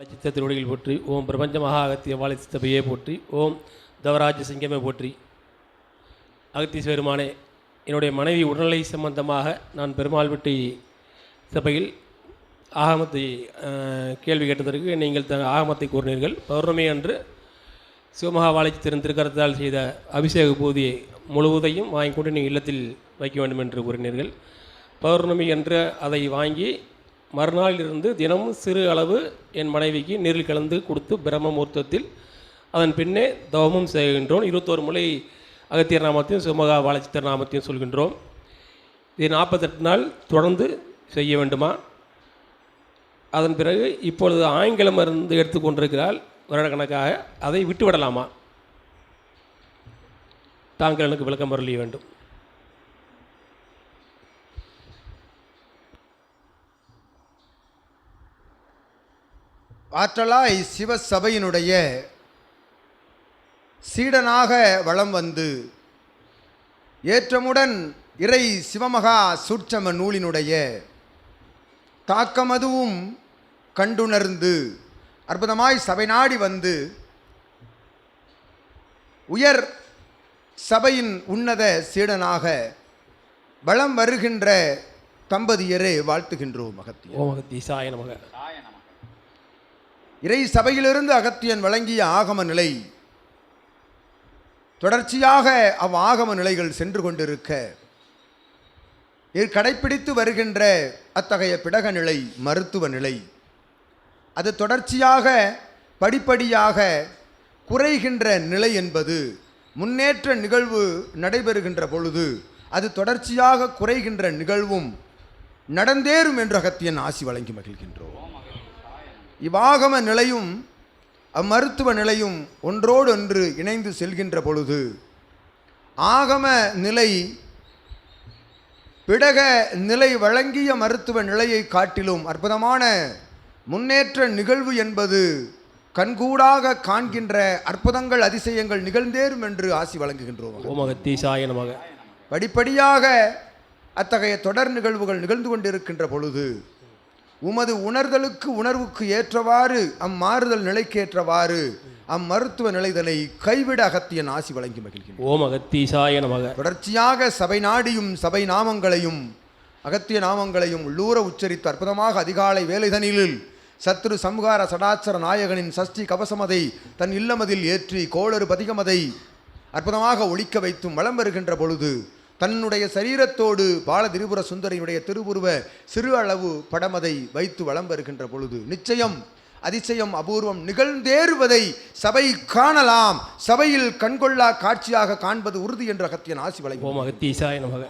சித்த திருவடிகள் போற்றி ஓம் பிரபஞ்ச மகாகத்திய வாழை சித்தபையே போற்றி ஓம் தவராஜ சிங்கமே போற்றி. அகத்தீஸ்வருமானே என்னுடைய மனைவி உடல்நிலை சம்பந்தமாக நான் பெருமாள் வெட்டி சபையில் ஆகமத்தை கேள்வி கேட்டதற்கு நீங்கள் த ஆகமத்தை கூறினீர்கள். பௌர்ணமி அன்று சிவமகா திறன் திருக்கரத்தால் செய்த அபிஷேக பூதியை முழுவதையும் வாங்கி கொண்டு நீங்கள் இல்லத்தில் வைக்க வேண்டும் என்று கூறினீர்கள். பௌர்ணமி என்று அதை வாங்கி மறுநாளிலிருந்து தினமும் சிறு அளவு என் மனைவிக்கு நீரில் கலந்து கொடுத்து பிரம்ம முகூர்த்தத்தில் அதன் பின்னே தவமும் செய்கின்றோம். இருபத்தோரு முறை அகத்தியர் நாமத்தையும் சுமகா வாழைச்சித்தர் நாமத்தையும் சொல்கின்றோம். இது நாற்பத்தெட்டு நாள் தொடர்ந்து செய்ய வேண்டுமா? அதன் பிறகு இப்பொழுது ஆங்கிலம் இருந்து எடுத்துக்கொண்டிருக்கிறாள் வருடக்கணக்காக அதை விட்டுவிடலாமா? தாங்கள் எனக்கு விளக்கம் அருளிய வேண்டும். ஆற்றலாய் சிவசபையினுடைய சீடனாக வலம் வந்து ஏற்றமுடன் இறை சிவமகா சூட்சம நூலினுடைய தாக்கமதுவும் கண்டுணர்ந்து அற்புதமாய் சபை நாடி வந்து உயர் சபையின் உன்னத சீடனாக வலம் வருகின்ற தம்பதியரை வாழ்த்துகின்றோம் அகத்தியம் ஓம் அகத்தீசாய நமக. இறை சபையிலிருந்து அகத்தியன் வழங்கிய ஆகம நிலை. தொடர்ச்சியாக அவ் ஆகம நிலைகள் சென்று கொண்டிருக்க. இது கடைப்பிடித்து வருகின்ற அத்தகைய பிடக நிலை மருத்துவ நிலை. அது தொடர்ச்சியாக படிப்படியாக குறைகின்ற நிலை என்பது முன்னேற்ற நிகழ்வு நடைபெறுகின்ற பொழுது அது தொடர்ச்சியாக குறைகின்ற நிகழ்வும் நடந்தேறும் என்று அகத்தியன் ஆசி வழங்கி மகிழ்கின்றோம். இவ்வாகம நிலையும் அம்மருத்துவ நிலையும் ஒன்றோடு ஒன்று இணைந்து செல்கின்ற பொழுது ஆகம நிலை பிடக நிலை வழங்கிய மருத்துவ நிலையை காட்டிலும் அற்புதமான முன்னேற்ற நிகழ்வு என்பது கண்கூடாக காண்கின்ற அற்புதங்கள் அதிசயங்கள் நிகழ்ந்தேறும் என்று ஆசி வழங்குகின்றோம் படிப்படியாக அத்தகைய தொடர் நிகழ்வுகள் நிகழ்ந்து கொண்டிருக்கின்ற பொழுது உமது உணர்தலுக்கு உணர்வுக்கு ஏற்றவாறு அம்மாறுதல் நிலைக்கு ஏற்றவாறு அம்மருத்துவ நிலைதனை கைவிட அகத்தியன் ஆசி வழங்கி மகிழ்கின்றோம். ஓம் அகத்தீசாய நமக. தொடர்ச்சியாக சபை நாடியும் சபை நாமங்களையும் அகத்திய நாமங்களையும் உள்ளூர உச்சரித்து அற்புதமாக அதிகாலை வேலைதனிலில் சத்ரு சம்ஹார சடாச்சர நாயகனின் சஷ்டி கவசமதை தன் இல்லமதில் ஏற்றி கோளறு பதிகமதை அற்புதமாக ஒழிக்க வைத்தும் வலம் வருகின்ற பொழுது தன்னுடைய சரீரத்தோடு பால திரிபுர சுந்தரியுடைய திருவுருவ சிறு அளவு படமதை வைத்து வலம் வருகின்ற பொழுது நிச்சயம் அதிசயம் அபூர்வம் நிகழ்ந்தேறுவதை சபை காணலாம். சபையில் கண்கொள்ளா காட்சியாக காண்பது உறுதி என்ற அகத்தியன் ஆசி வழங்கி ஓம் அகத்தீசாய நமக.